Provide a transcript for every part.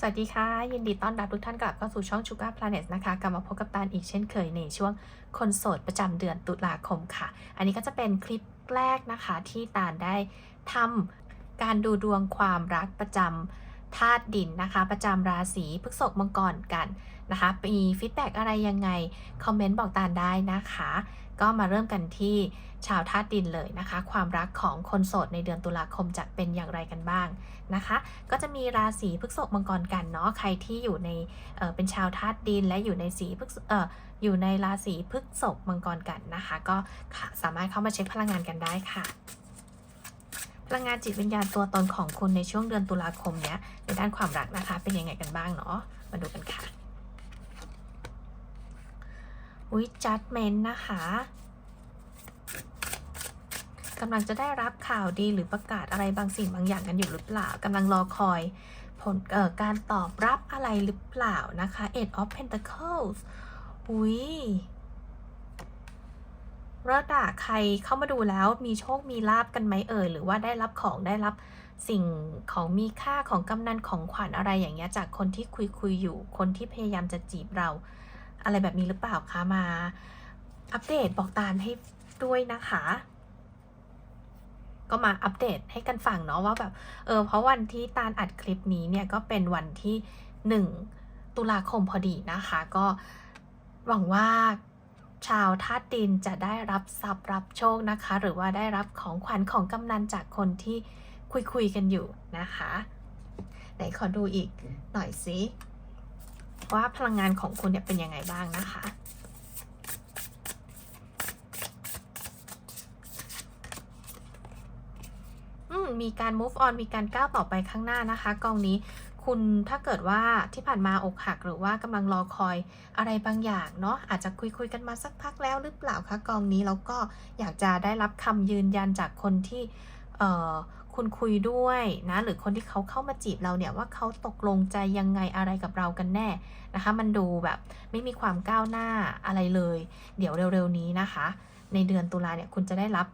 สวัสดีค่ะ ยินดีต้อนรับทุกท่านกลับเข้าสู่ช่อง Sugar Planet นะคะ กลับมาพบกับตาลอีกเช่นเคยในช่วงคนโสดประจำเดือนตุลาคมค่ะ อันนี้ก็จะเป็นคลิปแรกนะคะที่ตาลได้ทำการดูดวงความรักประจำธาตุดินนะคะ ประจำราศีพฤษภมังกรกันนะคะ มีฟีดแบ็กอะไรยังไง คอมเมนต์บอกตาลได้นะคะ ก็มาเริ่มกันที่ชาวธาตุดินเลยนะคะ ความรักของคนโสดในเดือนตุลาคมจะเป็นอย่างไรกันบ้างนะคะ ก็จะมีราศีพฤษภมังกรกันเนาะใครที่อยู่ในเเป็นชาวธาตุดินและอยู่ในสีพฤษเอออยู่ในราศีพฤษภมังกรกันนะคะ ก็สามารถเข้ามาเช็คพลังงานกันได้ค่ะพลังงานจิตวิญญาณตัวตนของคุณในช่วงเดือนตุลาคมเนี้ยในด้านความรักนะคะ เป็นยังไงกันบ้างเนาะมาดูกันค่ะ วิจัดเมนนะคะกำลังจะได้รับข่าวดีหรือประกาศอะไรบางสิ่งบางอย่างกันอยู่หรือเปล่ากำลังรอคอยผลการตอบรับอะไรหรือเปล่านะคะ Eight of Pentacles อุ้ยเลิศอะใครเข้ามาดูแล้วมีโชคมีลาบกันไหมเอ่ยหรือว่าได้รับของได้รับสิ่งของมีค่าของกำนันของขวัญอะไรอย่างเงี้ยจากคนที่คุยคุยอยู่คนที่พยายามจะจีบเรา อะไรแบบนี้หรือเปล่าคะมา อัปเดตบอกตาลให้ด้วยนะคะ ก็มาอัปเดตให้กันฟังเนาะว่าแบบเออเพราะวันที่ตาลอัดคลิปนี้เนี่ยก็เป็นวันที่ 1 ตุลาคมพอดีนะคะ ก็หวังว่าชาวธาตุดินจะได้รับทรัพย์รับโชคนะคะ หรือว่าได้รับของขวัญของกำนันจากคนที่คุยคุยกันอยู่นะคะ ไหนขอดูอีกหน่อยสิ ว่าพลังงานของคุณเนี่ยเป็นยังไงบ้างนะคะอืมมีการ move on มีการก้าวต่อไปข้างหน้านะคะกองนี้คุณถ้าเกิดว่าที่ผ่านมาอกหักหรือว่ากำลังรอคอยอะไรบางอย่างเนาะอาจจะคุยคุยกันมาสักพักแล้วหรือเปล่าคะกองนี้แล้วก็อยากจะได้รับคำยืนยันจากคนที่เอ่อ คุณคุยด้วยนะหรือคนที่เขาเข้ามาจีบเราเนี่ยว่าเขาตกลงใจยังไงอะไรกับเรากันแน่นะคะ มันดูแบบไม่มีความก้าวหน้าอะไรเลย เดี๋ยวเร็วๆนี้นะคะ ในเดือนตุลาเนี่ยคุณจะได้รับ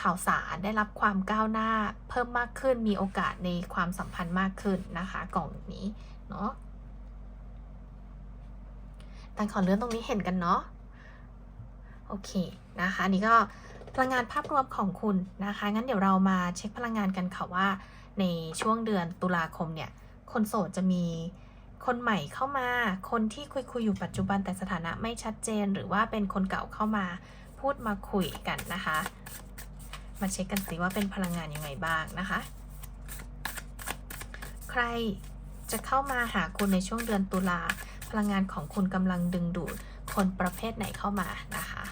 ข่าวสารได้รับความก้าวหน้าเพิ่มมากขึ้นมีโอกาสในความสัมพันธ์มากขึ้นนะคะกล่องนี้เนาะแต่ขอเลื่อนตรงนี้เห็นกันเนาะโอเคนะคะนนี้ก็ พลังงานภาพรวมของคุณนะคะ งั้นเดี๋ยวเรามาเช็คพลังงานกันค่ะว่า ในช่วงเดือนตุลาคมเนี่ย คนโสดจะมีคนใหม่เข้ามา คนที่คุยคุยอยู่ปัจจุบันแต่สถานะไม่ชัดเจน หรือว่าเป็นคนเก่าเข้ามาพูดมาคุยกันนะคะ มาเช็คกันสิว่าเป็นพลังงานยังไงบ้างนะคะ ใครจะเข้ามาหาคุณในช่วงเดือนตุลาพลังงานของคุณกำลังดึงดูดคนประเภทไหนเข้ามานะคะ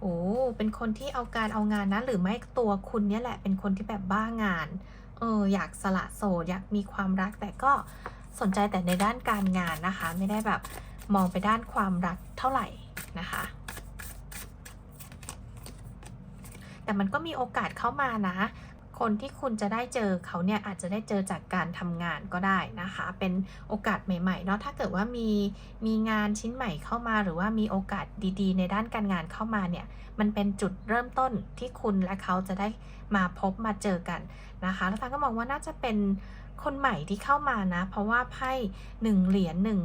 โอ้ เป็นคนที่เอาการเอางานนะ หรือไม่ตัวคุณเนี่ยแหละเป็นคนที่แบบบ้างาน เอออยากสละโสดอยากมีความรักแต่ก็สนใจแต่ในด้านการงานนะคะ ไม่ได้แบบมองไปด้านความรักเท่าไหร่นะคะ แต่มันก็มีโอกาสเข้ามานะ คนที่คุณจะได้เจอเขาเนี่ยอาจจะได้เจอจากการทำงานก็ได้นะคะ เป็นโอกาสใหม่ๆเนาะถ้าเกิดว่ามีมีงานชิ้นใหม่เข้ามา หรือว่ามีโอกาสดีๆ ในด้านการงานเข้ามาเนี่ยมันเป็นจุดเริ่มต้นที่คุณและเขาจะได้มาพบมาเจอกันนะคะแล้วทางก็มองว่าน่าจะเป็นคนใหม่ที่เข้ามานะ เพราะว่าไพ่หนึ่งเหรียญหนึ่ง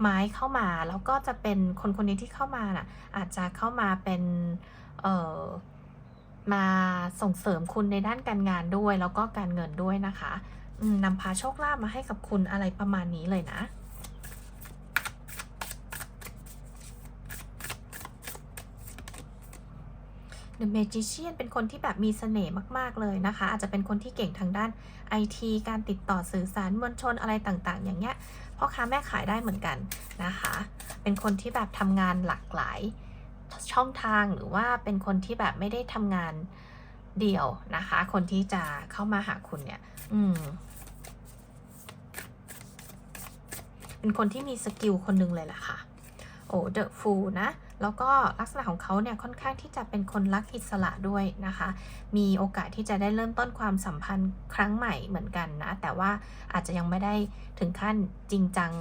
ไม้เข้ามาแล้วก็จะเป็นคนคนนี้ที่เข้ามาน่ะอาจจะเข้ามาเป็นเอ่อ มาส่งเสริมคุณในด้านการงานด้วย แล้วก็การเงินด้วยนะคะนำพาโชคลาภมาให้กับคุณอะไรประมาณนี้เลยนะ The Magician เป็นคนที่แบบมีเสน่ห์มาก ๆ เลยนะคะ อาจจะเป็นคนที่เก่งทางด้านไอทีการติดต่อสื่อสารมวลชนอะไรต่างๆ อย่างเงี้ยพ่อค้าแม่ขายได้เหมือนกันนะคะ เป็นคนที่แบบทำงานหลากหลาย ช่องทางหรือว่าเป็นคนที่แบบไม่ได้ทำงานเดี่ยวนะคะ คนที่จะเข้ามาหาคุณเนี่ย อืมเป็นคนที่มีสกิลคนหนึ่งเลยล่ะค่ะ โอ้เดอะฟูลนะ แล้วก็ลักษณะของเขาเนี่ยค่อนข้างที่จะเป็นคนรักอิสระด้วยนะคะ มีโอกาสที่จะได้เริ่มต้นความสัมพันธ์ครั้งใหม่เหมือนกันนะ แต่ว่าอาจจะยังไม่ได้ถึงขั้นจริงจัง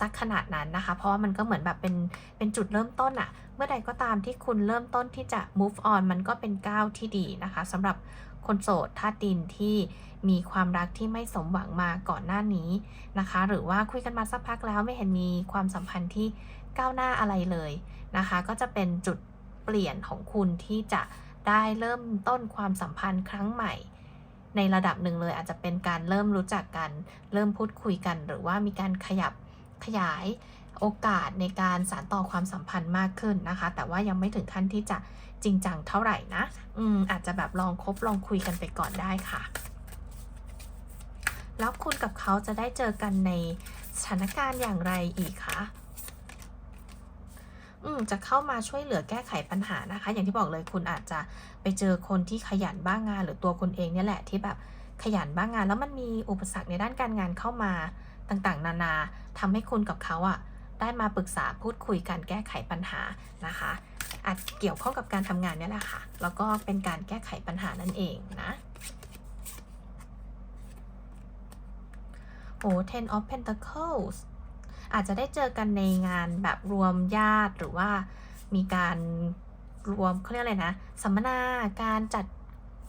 สักขนาดนั้นนะคะ เพราะว่ามันก็เหมือนแบบเป็นเป็นจุดเริ่มต้นอะเมื่อใดก็ตามที่คุณเริ่มต้นที่จะ move on มันก็เป็นก้าวที่ดีนะคะสำหรับคนโสดธาตุดินที่มีความรักที่ไม่สมหวังมาก่อนหน้านี้นะคะ หรือว่าคุยกันมาสักพักแล้วไม่เห็นมีความสัมพันธ์ที่ก้าวหน้าอะไรเลยนะคะ ก็จะเป็นจุดเปลี่ยนของคุณที่จะได้เริ่มต้นความสัมพันธ์ครั้งใหม่ ในระดับหนึ่งเลยอาจจะเป็นการเริ่มรู้จักกัน เริ่มพูดคุยกัน หรือว่ามีการขยับ ขยายโอกาสในการสานต่อความสัมพันธ์มากขึ้นนะคะ แต่ว่ายังไม่ถึงขั้นที่จะจริงจังเท่าไหร่นะ อืมอาจจะแบบลองคบลองคุยกันไปก่อนได้ค่ะ แล้วคุณกับเขาจะได้เจอกันในสถานการณ์อย่างไรอีกคะอืมจะเข้ามาช่วยเหลือแก้ไขปัญหานะคะ อย่างที่บอกเลยคุณอาจจะไปเจอคนที่ขยันบ้างงาน หรือตัวคุณเองเนี่ยแหละที่แบบขยันบ้างงาน แล้วมันมีอุปสรรคในด้านการงานเข้ามา ต่างๆ นานาทำให้คุณกับเขาอะได้มาปรึกษาพูดคุยกันแก้ไขปัญหานะคะอาจเกี่ยวข้องกับการทำงานนี่แหละค่ะ แล้วก็เป็นการแก้ไขปัญหานั่นเองนะโอ้ ten of pentacles อาจจะได้เจอกันในงานแบบรวมญาติหรือว่ามีการรวมเขาเรียกอะไรนะ สัมมนาการจัด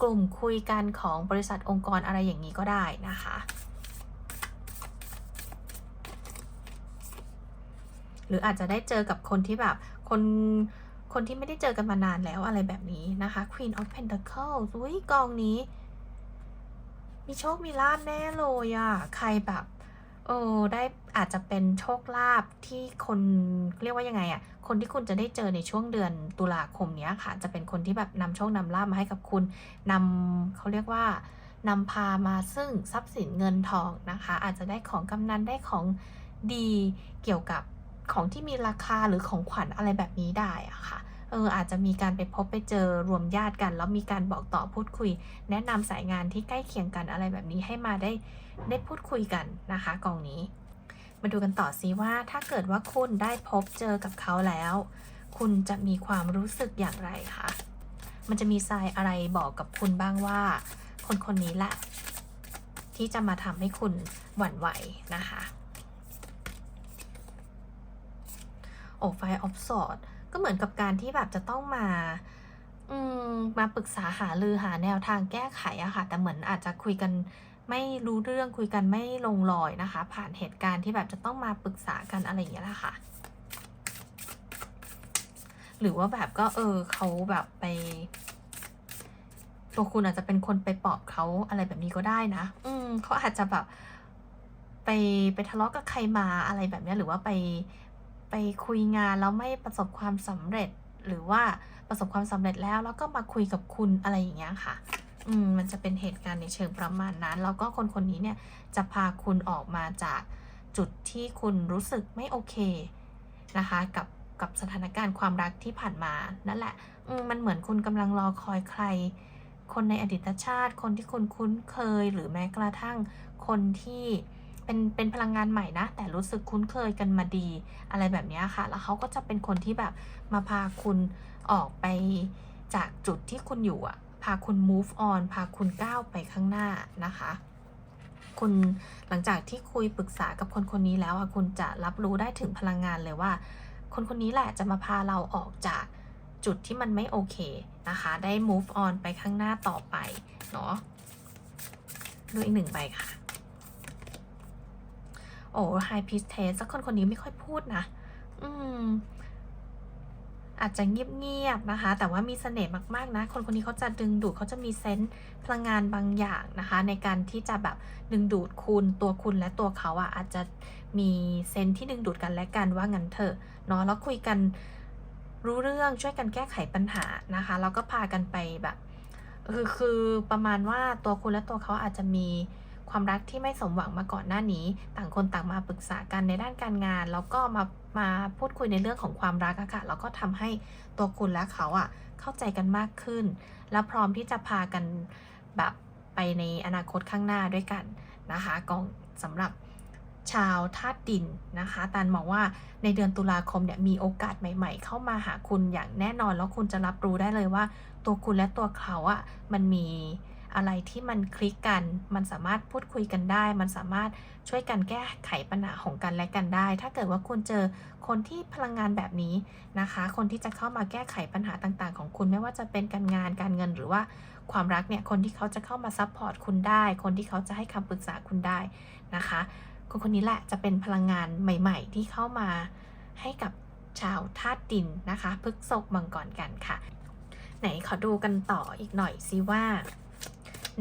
กลุ่มคุยกันของบริษัทองค์กรอะไรอย่างนี้ก็ได้นะคะ หรืออาจจะได้เจอกับคนที่แบบคนคนที่ไม่ได้เจอกันมานานแล้วอะไรแบบนี้นะคะ Queen of Pentacles อุ้ยกองนี้ มีโชคมีลาบแน่เลยอะใครแบบเออได้อาจจะเป็นโชคลาภที่คนเรียกว่ายังไงอะคนที่คุณจะได้เจอในช่วงเดือนตุลาคมเนี้ยค่ะ จะเป็นคนที่แบบนำโชคนำลาภมาให้กับคุณนำเขาเรียกว่านำพามาซึ่งทรัพย์สินเงินทองนะคะ อาจจะได้ของกำนันได้ของดีเกี่ยวกับ ของที่มีราคาหรือของขวัญอะไรแบบนี้ได้อะค่ะเอออาจจะมีการไปพบไปเจอรวมญาติกัน แล้วมีการบอกต่อพูดคุย แนะนำสายงานที่ใกล้เคียงกันอะไรแบบนี้ให้มาได้ได้พูดคุยกันนะคะกองนี้ มาดูกันต่อซิว่าถ้าเกิดว่าคุณได้พบเจอกับเขาแล้ว คุณจะมีความรู้สึกอย่างไรคะมันจะมีทรายอะไรบอกกับคุณบ้างว่า คนคนนี้แหละที่จะมาทำให้คุณหวั่นไหวนะคะ โอ้ไฟออฟสอดก็เหมือนกับการที่แบบจะต้องมาอืมมาปรึกษาหารือหาแนวทางแก้ไขอะค่ะ แต่เหมือนอาจจะคุยกันไม่รู้เรื่องคุยกันไม่ลงรอยนะคะ ผ่านเหตุการณ์ที่แบบจะต้องมาปรึกษากันอะไรอย่างเงี้ยแหละค่ะ หรือว่าแบบก็เออเขาแบบไป ตัวคุณอาจจะเป็นคนไปปอบเขาอะไรแบบนี้ก็ได้นะ อืมเขาอาจจะแบบ ไปไปทะเลาะกับใครมาอะไรแบบเนี้ยหรือว่าไป ไปคุยงานแล้วไม่ประสบความสำเร็จ หรือว่าประสบความสำเร็จแล้ว แล้วก็มาคุยกับคุณอะไรอย่างเงี้ยค่ะ อืมมันจะเป็นเหตุการณ์ในเชิงประมาณนั้น แล้วก็คนคนนี้เนี่ยจะพาคุณออกมาจากจุดที่คุณรู้สึกไม่โอเคนะคะกับกับสถานการณ์ความรักที่ผ่านมานั่นแหละอืมมันเหมือนคุณกำลังรอคอยใคร คนในอดีตชาติ คนที่คุณคุ้นเคย หรือแม้กระทั่งคนที่ เป็นเป็นพลังงานใหม่นะ แต่รู้สึกคุ้นเคยกันมาดีอะไรแบบนี้ค่ะ แล้วเขาก็จะเป็นคนที่แบบมาพาคุณออกไปจากจุดที่คุณอยู่อะพาคุณ move on พาคุณก้าวไปข้างหน้านะคะคุณหลังจากที่คุยปรึกษากับคนคนนี้แล้วอะคุณจะรับรู้ได้ถึงพลังงานเลยว่า คนคนนี้แหละจะมาพาเราออกจากจุดที่มันไม่โอเคนะคะ ได้ move on ไปข้างหน้าต่อไปเนาะดูอีกหนึ่งใบค่ะ โอ้ high priestess สักคนคนนี้ไม่ค่อยพูดนะ อืม อาจจะเงียบๆนะคะ แต่ว่ามีเสน่ห์มากๆนะ คนคนนี้เขาจะดึงดูดเขาจะมีเซนส์พลังงานบางอย่างนะคะ ในการที่จะแบบดึงดูดคุณตัวคุณและตัวเขาอะ่ะอาจจะมีเซนส์ที่ดึงดูดกันและกันว่างั้นเถอะเนาะแล้วคุยกันรู้เรื่องช่วยกันแก้ไขปัญหานะคะ แล้วก็พากันไปแบบคือคือประมาณว่าตัวคุณและตัวเขาอาจจะมี ความรักที่ไม่สมหวังมาก่อนหน้านี้ ต่างคนต่างมาปรึกษากันในด้านการงาน แล้วก็มามาพูดคุยในเรื่องของความรักอะค่ะแล้วก็ทำให้ตัวคุณและเขาอะเข้าใจกันมากขึ้น และพร้อมที่จะพากันแบบไปในอนาคตข้างหน้าด้วยกันนะคะกองสำหรับชาวธาตุดินนะคะตันมองว่าในเดือนตุลาคมเนี่ยมีโอกาสใหม่ ๆ เข้ามาหาคุณอย่างแน่นอน แล้วคุณจะรับรู้ได้เลยว่า ตัวคุณและตัวเขาอะมันมี อะไรที่มันคลิกกัน มันสามารถพูดคุยกันได้ มันสามารถช่วยกันแก้ไขปัญหาของกันและกันได้ ถ้าเกิดว่าคุณเจอคนที่พลังงานแบบนี้นะคะ คนที่จะเข้ามาแก้ไขปัญหาต่างๆ ของคุณไม่ว่าจะเป็นการงานการเงินหรือว่าความรักเนี่ย คนที่เขาจะเข้ามาซัพพอร์ตคุณได้ คนที่เขาจะให้คำปรึกษาคุณได้นะคะ คนคนนี้แหละจะเป็นพลังงานใหม่ ๆ ที่เข้ามาให้กับชาวธาตุดินนะคะพฤกษกมังกรกันค่ะ ไหนขอดูกันต่ออีกหน่อยสิว่า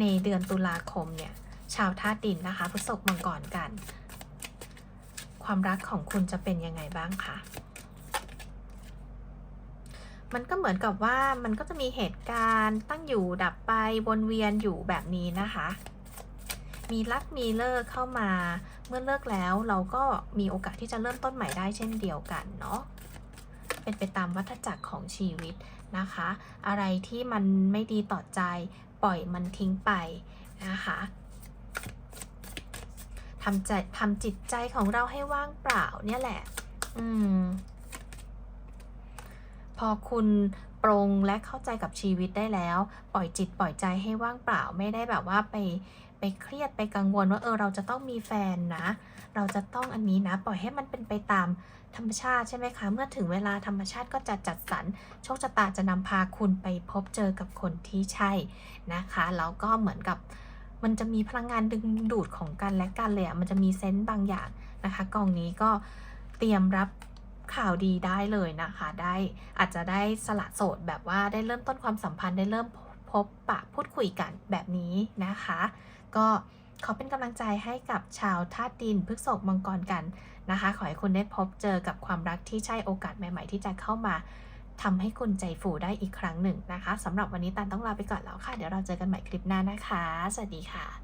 ในเดือนตุลาคมเนี่ยชาวธาตุดินนะคะพฤษภมังกรกัน ความรักของคุณจะเป็นยังไงบ้างคะมันก็เหมือนกับว่ามันก็จะมีเหตุการณ์ตั้งอยู่ดับไปวนเวียนอยู่แบบนี้นะคะ มีรักมีเลิกเข้ามา เมื่อเลิกแล้วเราก็มีโอกาสที่จะเริ่มต้นใหม่ได้เช่นเดียวกันเนาะเป็นไปตามวัฏจักรของชีวิตนะคะ อะไรที่มันไม่ดีต่อใจ ปล่อยมันทิ้งไปนะคะทำใจทำจิตใจของเราให้ว่างเปล่าเนี่ยแหละ อืม พอคุณปรงและเข้าใจกับชีวิตได้แล้ว ปล่อยจิตปล่อยใจให้ว่างเปล่าไม่ได้แบบว่าไป ไปเครียดไปกังวลว่าเออเราจะต้องมีแฟนนะ เราจะต้องอันนี้นะ ปล่อยให้มันเป็นไปตามธรรมชาติใช่ไหมคะ เมื่อถึงเวลาธรรมชาติก็จะจัดสรรโชคชะตาจะนำพาคุณไปพบเจอกับคนที่ใช่นะคะแล้วก็เหมือนกับมันจะมีพลังงานดึงดูดของกันและกันเลยอะมันจะมีเซนต์บางอย่างนะคะกองนี้ก็เตรียมรับข่าวดีได้เลยนะคะ ได้อาจจะได้สละโสดแบบว่าได้เริ่มต้นความสัมพันธ์ได้เริ่มพบปะพูดคุยกันแบบนี้นะคะ ก็ขอเป็นกำลังใจให้กับชาวธาตุดินพฤษกมังกรกันนะคะ ขอให้คุณได้พบเจอกับความรักที่ใช่โอกาสใหม่ ๆ ที่จะเข้ามาทำให้คุณใจฟูได้อีกครั้งหนึ่งนะคะสำหรับวันนี้ตันต้องลาไปก่อนแล้วค่ะ เดี๋ยวเราเจอกันใหม่คลิปหน้านะคะ สวัสดีค่ะ